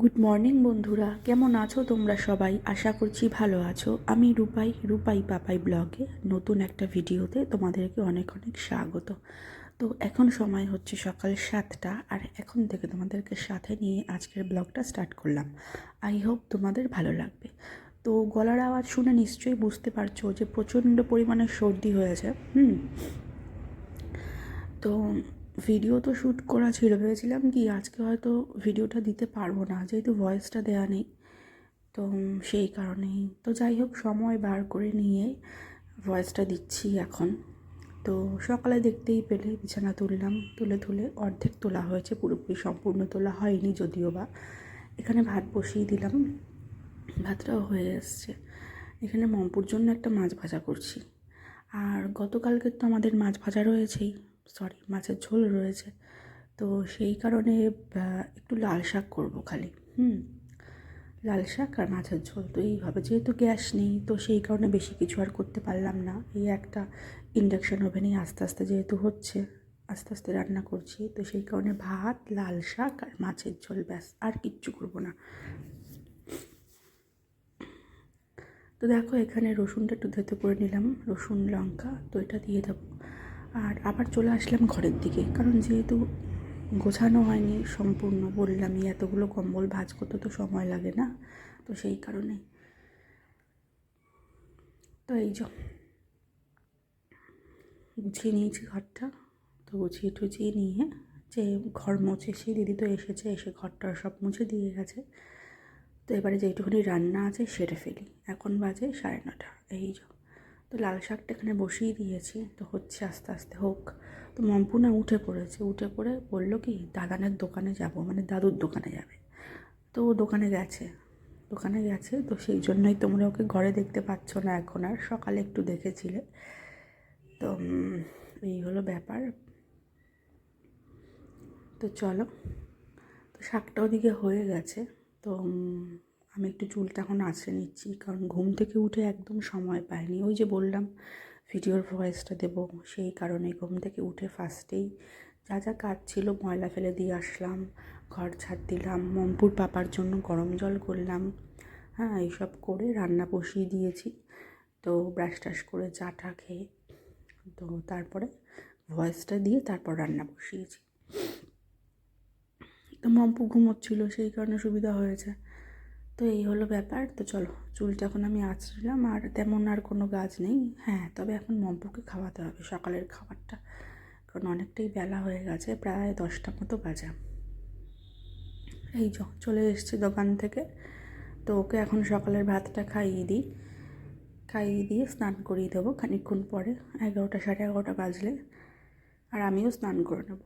Good morning বন্ধুরা। কেমন আছো তোমরা সবাই? আশা করছি ভালো আছো। আমি রূপাই রূপাই পাপাই ব্লগে নতুন একটা ভিডিওতে তোমাদেরকে অনেক অনেক স্বাগত। তো এখন সময় হচ্ছে সকাল সাতটা, আর এখন থেকে তোমাদেরকে সাথে নিয়ে আজকের ব্লগটা স্টার্ট করলাম। আই হোপ তোমাদের ভালো লাগবে। তো গলার আওয়াজ শুনে নিশ্চয়ই বুঝতে পারছ যে প্রচণ্ড পরিমাণে সর্দি হয়েছে, হুম? তো ভিডিও তো শ্যুট করা ছিল। ভেবেছিলাম কি, আজকে হয়তো ভিডিওটা দিতে পারব না, যেহেতু ভয়েসটা দেওয়া নেই। তো সেই কারণেই। তো যাই হোক, সময় বার করে নিয়ে ভয়েসটা দিচ্ছি এখন। তো সকালে দেখতেই পেলে, বিছানা তুললাম, তুলে তুলে অর্ধেক তোলা হয়েছে, পুরোপুরি সম্পূর্ণ তোলা হয়নি যদিও বা। এখানে ভাত বসিয়ে দিলাম, ভাতটাও হয়ে এসছে। এখানে মম্পুর জন্য একটা মাছ ভাজা করছি। আর গতকালকে তো আমাদের মাছ ভাজা রয়েছেই। সরি, মাছের ঝোল রয়েছে। তো সেই কারণে একটু লাল শাক করব খালি, হুম? লাল শাক আর মাছের ঝোল, তো এইভাবে যেহেতু গ্যাস নেই, তো সেই কারণে বেশি কিছু আর করতে পারলাম না। এই একটা ইন্ডাকশান ওভেনেই আস্তে আস্তে যেহেতু হচ্ছে, আস্তে আস্তে রান্না করছি, তো সেই কারণে ভাত, লাল শাক আর মাছের ঝোল, ব্যাস, আর কিচ্ছু করব না। তো দেখো, এখানে রসুনটা একটু ধেতে করে নিলাম, রসুন, লঙ্কা, তো এটা দিয়ে দেবো। আর আবার চলে আসলাম ঘরের দিকে, কারণ যেহেতু গোছানো হয়নি সম্পূর্ণ, বললামই এতগুলো কম্বল ভাজ করতে তো সময় লাগে না, তো সেই কারণে। তো এই যে গুছিয়ে নিয়েছি ঘরটা, তো গুছিয়ে টুছিয়ে নিয়ে যে ঘর মুছে, সেই দিদি তো এসেছে, এসে ঘরটা সব মুছে দিয়ে গেছে। তো এবারে যেইটুকুনি রান্না আছে সেটা ফেলি, এখন বাজে সাড়ে নটা, এই যে। তো লাল শাকটা এখানে বসিয়ে দিয়েছি। তো হচ্ছে আস্তে আস্তে হোক। তো মম্পুনা উঠে পড়েছে। উঠে পড়ে বলল কি, দাদানের দোকানে যাব। মানে দাদুর দোকানে যাবে। তো ও দোকানে গেছে। দোকানে গেছে। তো সেই জন্যই তোমরা ওকে ঘরে দেখতে পাচ্ছ না এখন আর। সকালে একটু দেখেছিলে। তো এই হলো ব্যাপার। তো চলো। তো শাকটা ওদিকে হয়ে গেছে। তো আমি একটু চুলটা এখন আঁচড়ে নিচ্ছি, কারণ ঘুম থেকে উঠে একদম সময় পাইনি। ওই যে বললাম, ভিডিওর ভয়েসটা দেবো, সেই কারণে ঘুম থেকে উঠে ফার্স্টেই যা যা কাজ ছিল ময়লা ফেলে দিয়ে আসলাম, ঘর ছাড় দিলাম মম্পুর পাপার জন্য গরম জল করলাম হ্যাঁ এইসব করে রান্না বসিয়ে দিয়েছি। তো ব্রাশ টাশ করে চা টা খেয়ে, তো তারপরে ভয়েসটা দিয়ে তারপর রান্না বসিয়েছি। তো মম্পু ঘুমোচ্ছিল, সেই কারণে সুবিধা হয়েছে। তো এই হলো ব্যাপার। তো চলো, চুলটা এখন আমি আঁচড়লাম আর তেমন আর কোনো কাজ নেই। হ্যাঁ তবে এখন মম্পুকে খাওয়াতে হবে সকালের খাবারটা। কারণ অনেকটাই বেলা হয়ে গেছে, প্রায় দশটা মতো বাজা। এই য, চলে এসছে দোকান থেকে। তো ওকে এখন সকালের ভাতটা খাইয়ে দিই। খাইয়ে দিয়ে স্নান করিয়ে দেবো খানিকক্ষণ পরে। এগারোটা সাড়ে এগারোটা বাজলে। আর আমিও স্নান করে নেব।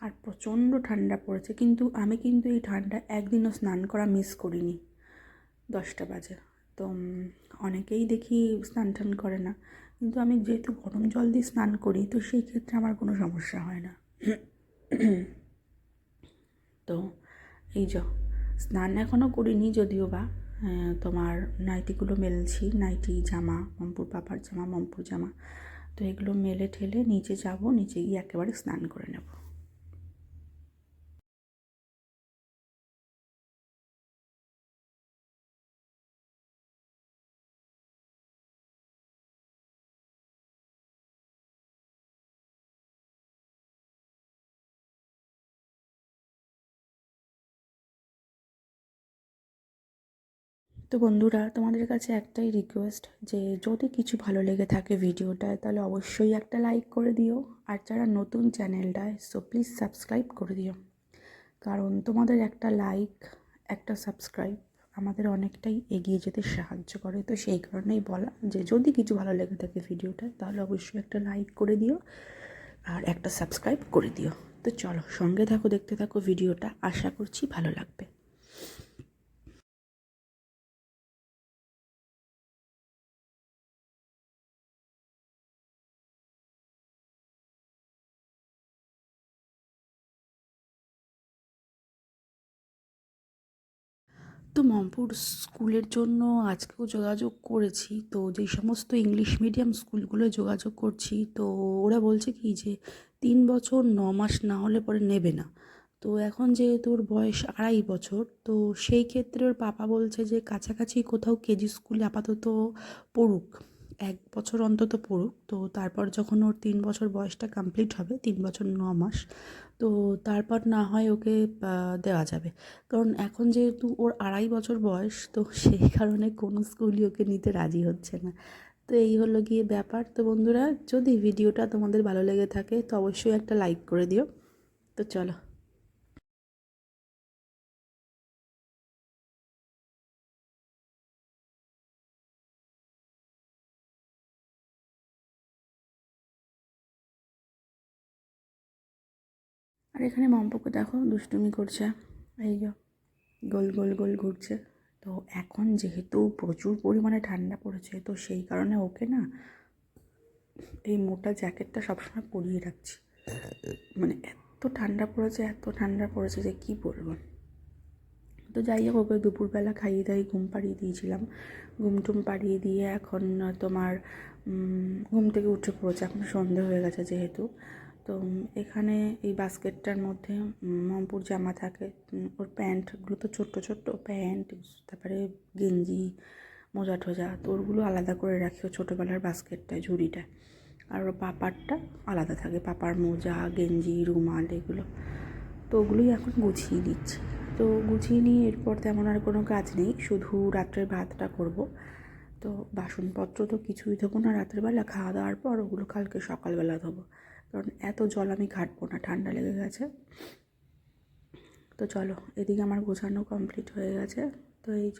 আর প্রচণ্ড ঠান্ডা পড়েছে, কিন্তু আমি কিন্তু এই ঠান্ডা একদিনও স্নান করা মিস করিনি। দশটা বাজে। তো অনেকেই দেখি স্নান টান করে না। কিন্তু আমি যেহেতু গরম জল দিয়ে স্নান করি, তো সেই ক্ষেত্রে আমার কোনো সমস্যা হয় না। তো, এই যো, স্নান এখনও করিনি যদিও বা তোমার নাইটিগুলো মেলছি, নাইটি জামা, মম্পুর পাপার জামা, মম্পুর জামা। তো এগুলো মেলে ঠেলে নিচে যাব, নিচে গিয়ে একেবারে স্নান করে নেব। তো বন্ধুরা, তোমাদের কাছে একটাই রিকোয়েস্ট যে যদি কিছু ভালো লেগে থাকে ভিডিওটায়, তাহলে অবশ্যই একটা লাইক করে দিও। আর যারা নতুন চ্যানেলটায় সো প্লিজ সাবস্ক্রাইব করে দিও। কারণ তোমাদের একটা লাইক একটা সাবস্ক্রাইব আমাদের অনেকটাই এগিয়ে যেতে সাহায্য করে। তো সেই কারণেই বলা যে যদি কিছু ভালো লেগে থাকে ভিডিওটায়, তাহলে অবশ্যই একটা লাইক করে দিও আর একটা সাবস্ক্রাইব করে দিও। তো চলো সঙ্গে থাকো, দেখতে থাকো ভিডিওটা। আশা করছি ভালো লাগবে। তো মমপুর স্কুলের জন্য আজকেও যোগাযোগ করেছি। তো যেই সমস্ত ইংলিশ মিডিয়াম স্কুলগুলো যোগাযোগ করছি, তো ওরা বলছে কি যে তিন বছর, ন মাস না হলে পরে নেবে না। তো এখন যেহেতু ওর বয়স আড়াই বছর, তো সেই ক্ষেত্রে ওর পাপা বলছে যে কাছাকাছি কোথাও কেজি স্কুলে আপাতত পড়ুক। এক বছর অন্তত পড়ুক, তো তারপর যখন ওর তিন বছর বয়সটা কমপ্লিট হবে, তিন বছর ন মাস, তো তারপর না হয় ওকে দেওয়া যাবে। কারণ এখন যেহেতু ওর আড়াই বছর বয়স, তো সেই কারণে কোনো স্কুলই ওকে নিতে রাজি হচ্ছে না। তো এই হলো গিয়ে ব্যাপার। তো বন্ধুরা, যদি ভিডিওটা তোমাদের ভালো লেগে থাকে, তো অবশ্যই একটা লাইক করে দিও। তো চলো। আর এখানে মম্পকে দেখো দুষ্টুমি করছে। এই যে গোল গোল গোল ঘুরছে। তো এখন যেহেতু প্রচুর পরিমাণে ঠান্ডা পড়েছে, তো সেই কারণে ওকে না এই মোটা জ্যাকেটটা সবসময় পরিয়ে রাখছি। মানে এত ঠান্ডা পড়েছে, এত ঠান্ডা পড়েছে যে কী বলব। তো যাই হোক, ওকে দুপুরবেলা খাইয়ে দাইয়ে ঘুম পাড়িয়ে দিয়েছিলাম। ঘুম টুম পাড়িয়ে দিয়ে এখন তোমার ঘুম থেকে উঠে পড়েছে। এখন সন্ধে হয়ে গেছে যেহেতু। তো এখানে এই বাস্কেটটার মধ্যে মমপুর জামা থাকে। ওর প্যান্টগুলো তো ছোট্ট ছোট্ট প্যান্ট, তারপরে গেঞ্জি, মোজা টোজা, তো ওরগুলো আলাদা করে রাখি ও ছোটোবেলার বাস্কেটটায় ঝুড়িটা আর ওর পাপারটা আলাদা থাকে, পাপার মোজা, গেঞ্জি, রুমাল এগুলো। তো ওগুলোই এখন গুছিয়ে দিচ্ছি তো গুছিয়ে নিয়ে এরপর তেমন আর কোনো কাজ নেই, শুধু রাত্রের ভাতটা করব। তো বাসনপত্র তো কিছুই ধোবো না রাত্রেবেলা খাওয়া দাওয়ার পর ওগুলো কালকে সকালবেলা ধোবো। কারণ এত জল আমি ঘাটবো না, ঠান্ডা লেগে গেছে। তো চলো, এদিকে আমার গোছানো কমপ্লিট হয়ে গেছে। তো এই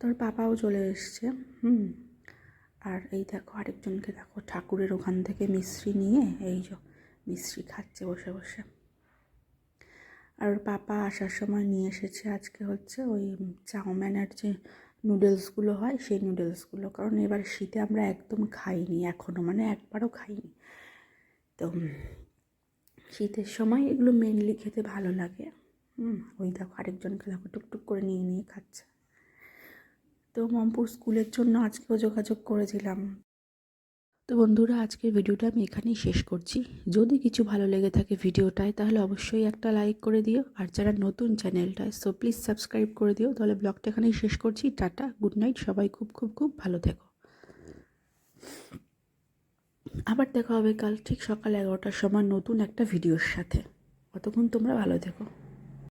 তোর পাপাও চলে এসছে, হুম। আর এই দেখো, আরেকজনকে দেখো, ঠাকুরের ওখান থেকে মিশ্রি নিয়ে এই যে মিশ্রি খাচ্ছে বসে বসে। আর ওর পাপা আসার সময় নিয়ে এসেছে আজকে হচ্ছে ওই চাউমিনের যে নুডলসগুলো হয়, সেই নুডলসগুলো। কারণ এবার শীতে আমরা একদম খাইনি এখনও মানে একবারও খাইনি। তো শীতের সময় এগুলো মেনলি খেতে ভালো লাগে। হুম ওই দেখো আরেকজনকে দেখো টুকটুক করে নিয়ে নিয়ে খাচ্ছে। তো মমপুর স্কুলের জন্য আজকেও যোগাযোগ করেছিলাম। তো বন্ধুরা, আজকের ভিডিওটা আমি এখানেই শেষ করছি। যদি কিছু ভালো লেগে থাকে ভিডিওটায়, তাহলে অবশ্যই একটা লাইক করে দিও। আর যারা নতুন চ্যানেলটায় সো প্লিজ সাবস্ক্রাইব করে দিও। তাহলে ব্লগটা এখানেই শেষ করছি। টাটা গুড নাইট সবাই খুব খুব খুব ভালো থেকো। আবার দেখা হবে কাল ঠিক সকাল এগারোটার সময় নতুন একটা ভিডিওর সাথে। অতক্ষণ তোমরা ভালো থেকো।